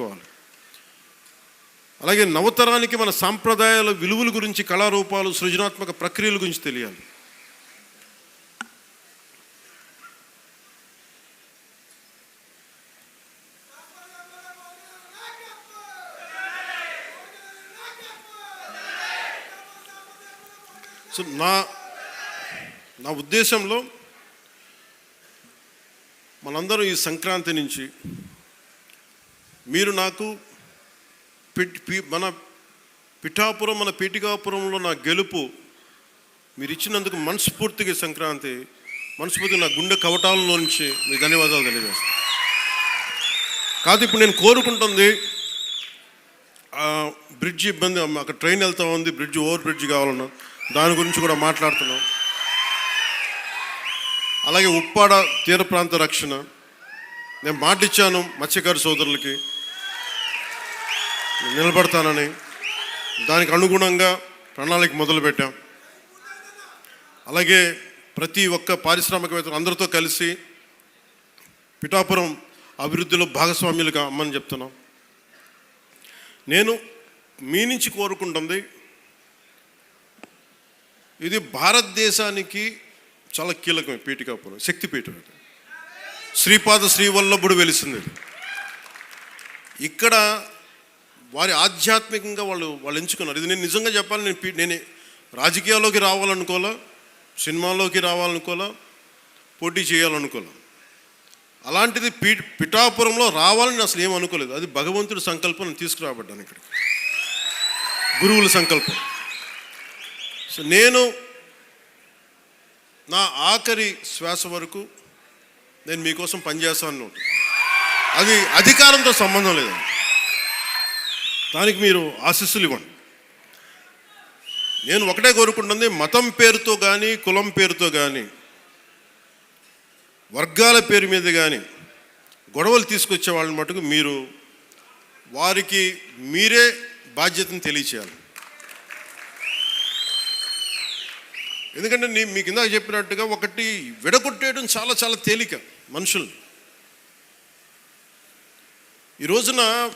పెట్టుకోవాలి అలాగే నవతరానికి మన సాంప్రదాయాల విలువల గురించి కళారూపాలు సృజనాత్మక ప్రక్రియల గురించి తెలియాలి. సో నా నా ఉద్దేశంలో మనందరం ఈ సంక్రాంతి నుంచి మీరు నాకు పిట్- పి- మన పిఠాపురం మన పీఠికాపురంలో నా గెలుపు మీరు ఇచ్చినందుకు మనస్ఫూర్తిగా సంక్రాంతి మనస్ఫూర్తిగా నా గుండె కవటాలలో నుంచి మీ ధన్యవాదాలు తెలియజేస్తాను. కాదు ఇప్పుడు నేను కోరుకుంటుంది బ్రిడ్జ్ ఇబ్బంది అక్కడ ట్రైన్ వెళ్తా ఉంది బ్రిడ్జ్ ఓవర్ బ్రిడ్జ్ కావాలన్నా దాని గురించి కూడా మాట్లాడుతున్నాం. అలాగే ఉప్పాడ తీర ప్రాంత రక్షణ నేను మాటిచ్చాను మత్స్యకారు సోదరులకి. నిలబడతానని దానికి అనుగుణంగా ప్రణాళిక మొదలుపెట్టాం. అలాగే ప్రతి ఒక్క పారిశ్రామికవేత్తలు అందరితో కలిసి పిఠాపురం అభివృద్ధిలో భాగస్వామ్యులుగా అమ్మని చెప్తున్నాం. నేను మీ నుంచి కోరుకుంటుంది ఇది భారతదేశానికి చాలా కీలకమే పీఠికాపురం శక్తిపీఠం ఇది. శ్రీపాద శ్రీవల్లభుడు వెలిసింది ఇక్కడ వారి ఆధ్యాత్మికంగా వాళ్ళు వాళ్ళు ఎంచుకున్నారు. ఇది నేను నిజంగా చెప్పాలి నేను పీ- నేను రాజకీయాల్లోకి రావాలనుకోలే సినిమాల్లోకి రావాలనుకోలే పోటీ చేయాలనుకోలే అలాంటిది పీ పిఠాపురంలో రావాలని అసలు ఏం అనుకోలేదు. అది భగవంతుడి సంకల్పం నేను తీసుకురాబడ్డాను ఇక్కడికి. గురువుల సంకల్పం. సో నేను నా ఆఖరి శ్వాస వరకు నేను మీకోసం పనిచేస్తాను అది అధికారంతో సంబంధం లేదండి. దానికి మీరు ఆశస్సులు ఇవ్వండి. నేను ఒకటే కోరుకుంటుంది మతం పేరుతో కానీ కులం పేరుతో కానీ వర్గాల పేరు మీద కానీ గొడవలు తీసుకొచ్చే వాళ్ళని మటుకు మీరు వారికి మీరే బాధ్యతను తెలియచేయాలి. ఎందుకంటే నీ మీకు ఇందాక చెప్పినట్టుగా ఒకటి విడగొట్టేయడం చాలా చాలా తేలిక మనుషుల్ని. ఈ రోజున